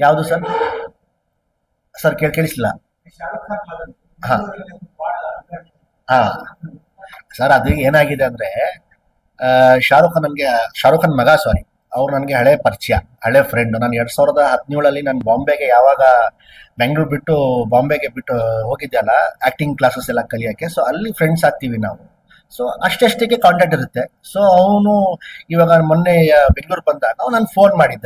ಯಾವುದು sir? Sir, ಕೇಳಿ, ಕೇಳಿಸ್ಲಿಲ್ಲ. ಹಾ. ಹಾ. ಸರ್, ಅದು ಏನಾಗಿದೆ ಅಂದ್ರೆ ಶಾರುಖ್ ಖಾನ್ ನನಗೆ, ಶಾರುಖ್ ಖಾನ್ ಮಗ ಸಾರಿ ಅವ್ರು ನನಗೆ ಹಳೆ ಪರಿಚಯ, ಹಳೆ ಫ್ರೆಂಡ್ ನಾನು ಎರಡ್ ಸಾವಿರದ ಹದಿನೇಳಲ್ಲಿ ನಾನು ಬಾಂಬೆಗೆ ಯಾವಾಗ ಬೆಂಗಳೂರು ಬಿಟ್ಟು ಬಾಂಬೆಗೆ ಬಿಟ್ಟು ಹೋಗಿದ್ದೆ ಅಲ್ಲ ಆಕ್ಟಿಂಗ್ ಕ್ಲಾಸಸ್ ಎಲ್ಲ ಕಲಿಯೋಕ್ಕೆ. ಸೊ ಅಲ್ಲಿ ಫ್ರೆಂಡ್ಸ್ ಆಗ್ತೀವಿ ನಾವು. ಸೊ ಅಷ್ಟಷ್ಟಕ್ಕೆ ಕಾಂಟ್ಯಾಕ್ಟ್ ಇರುತ್ತೆ. ಸೊ ಅವನು ಇವಾಗ ಮೊನ್ನೆ ಬೆಂಗಳೂರು ಬಂದಾಗ ಅವ್ನು ನಾನು ಫೋನ್ ಮಾಡಿದ್ದ.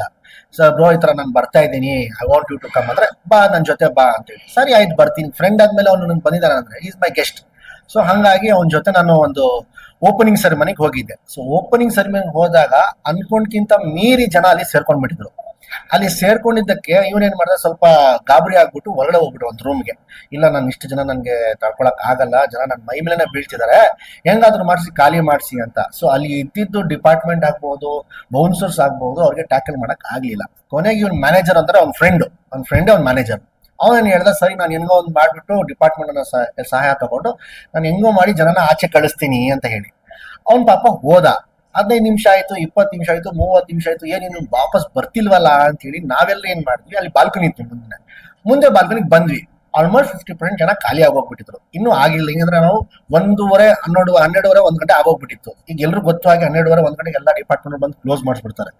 ಸರ್ ಬ್ರೋ, ಈ ಥರ ನಾನು ಬರ್ತಾ ಇದ್ದೀನಿ. I want you to come ಅಂದ್ರೆ, ಬಾ ನನ್ನ ಜೊತೆ ಬಾ ಅಂತೇಳಿ ಸರಿ, ಆಯ್ತು, ಬರ್ತೀನಿ. ಫ್ರೆಂಡ್ ಆದ್ಮೇಲೆ ಅವನು ನನ್ಗೆ ಬಂದಿದ್ದಾನೆ ಅಂದ್ರೆ ಈಸ್ ಮೈ ಗೆಸ್ಟ್ ಸೊ ಹಂಗಾಗಿ ಅವನ ಜೊತೆ ನಾನು ಒಂದು ಓಪನಿಂಗ್ ಸೆರೆಮನಿಗೆ ಹೋಗಿದ್ದೆ. ಸೊ ಓಪನಿಂಗ್ ಸೆರೆಮನಿಗೆ ಹೋದಾಗ ಅನ್ಕೊಂಡ್ಕಿಂತ ಮೀರಿ ಜನ ಅಲ್ಲಿ ಸೇರ್ಕೊಂಡ್ಬಿಟ್ಟಿದ್ರು. ಅಲ್ಲಿ ಸೇರ್ಕೊಂಡಿದ್ದಕ್ಕೆ ಇವನೇನ್ ಮಾಡ್ದ, ಸ್ವಲ್ಪ ಗಾಬರಿ ಆಗ್ಬಿಟ್ಟು ಹೊರಗಡೆ ಹೋಗ್ಬಿಟ್ಟು ಒಂದು ರೂಮ್ಗೆ ಇಲ್ಲ, ನಾನು ಇಷ್ಟು ಜನ ನನಗೆ ತಡ್ಕೊಳಕ್ ಆಗಲ್ಲ, ಜನ ನನ್ನ ಮೈ ಮೇಲೆನೆ ಬೀಳ್ತಿದ್ದಾರೆ ಹೆಂಗಾದ್ರೂ ಮಾಡಿಸಿ, ಖಾಲಿ ಮಾಡಿಸಿ ಅಂತ. ಸೊ ಅಲ್ಲಿ ಇದ್ದಿದ್ದು ಡಿಪಾರ್ಟ್ಮೆಂಟ್ ಆಗ್ಬೋದು ಬೌನ್ಸರ್ಸ್ ಆಗ್ಬೋದು, ಅವ್ರಿಗೆ ಟ್ಯಾಕಲ್ ಮಾಡಕ್ ಆಗ್ಲಿಲ್ಲ. ಕೊನೆಗೆ ಇವ್ನ ಮ್ಯಾನೇಜರ್ ಅಂದ್ರೆ ಅವ್ನ ಫ್ರೆಂಡ್ ಅವ್ನ ಫ್ರೆಂಡ್ ಅವ್ನ ಮ್ಯಾನೇಜರ್ ಅವನೇನು ಹೇಳ್ದ, ಸರಿ, ನಾನು ಹೆಂಗೋ ಒಂದು ಮಾಡಿಬಿಟ್ಟು ಡಿಪಾರ್ಟ್ಮೆಂಟ್ ಅನ್ನ ಸಹ- ಸಹಾಯ ತಗೊಂಡು, ನಾನು ಹೆಂಗೋ ಮಾಡಿ ಜನನ ಆಚೆ ಕಳಿಸ್ತೀನಿ, ಅಂತ ಹೇಳಿ. ಅವನ್ ಪಾಪ ಹೋದ. ಹದಿನೈದು ನಿಮಿಷ ಆಯ್ತು, ಇಪ್ಪತ್ತು ನಿಮಿಷ ಆಯ್ತು, ಮೂವತ್ತು ನಿಮಿಷ ಆಯ್ತು, ಏನ್ ಇನ್ನು ವಾಪಸ್ ಬರ್ತಿಲ್ವಲ್ಲ ಅಂತ ಹೇಳಿ ನಾವೆಲ್ಲ ಏನ್ ಮಾಡಿದ್ವಿ, ಅಲ್ಲಿ ಬಾಲ್ಕನಿ ಇತ್ತು ಮುಂದೆ. ಮುಂದೆ ಬಾಲ್ಕನಿಗೆ ಬಂದ್ವಿ. ಆಲ್ಮೋಸ್ಟ್ ಫಿಫ್ಟಿ ಪರ್ಸೆಂಟ್ ಜನ ಖಾಲಿ ಆಗೋಗ್ಬಿಟ್ಟಿದ್ರು. ಇನ್ನೂ ಆಗಿಲ್ಲ. ಹಿಂಗಂದ್ರೆ ನಾವು ಒಂದೂವರೆ ಹನ್ನೆರಡು ಹನ್ನೆರಡುವರೆ, ಒಂದ್ ಗಂಟೆ ಆಗೋಗ್ಬಿಟ್ಟಿತ್ತು. ಈಗ ಎಲ್ರು ಗೊತ್ತಾಗಿ ಹನ್ನೆರಡುವರೆ, ಒಂದ್ ಗಂಟೆಗೆ ಎಲ್ಲ ಡಿಪಾರ್ಟ್ಮೆಂಟ್ ಬಂದು ಕ್ಲೋಸ್ ಮಾಡಿಸ್ಬಿಡ್ತಾರೆ.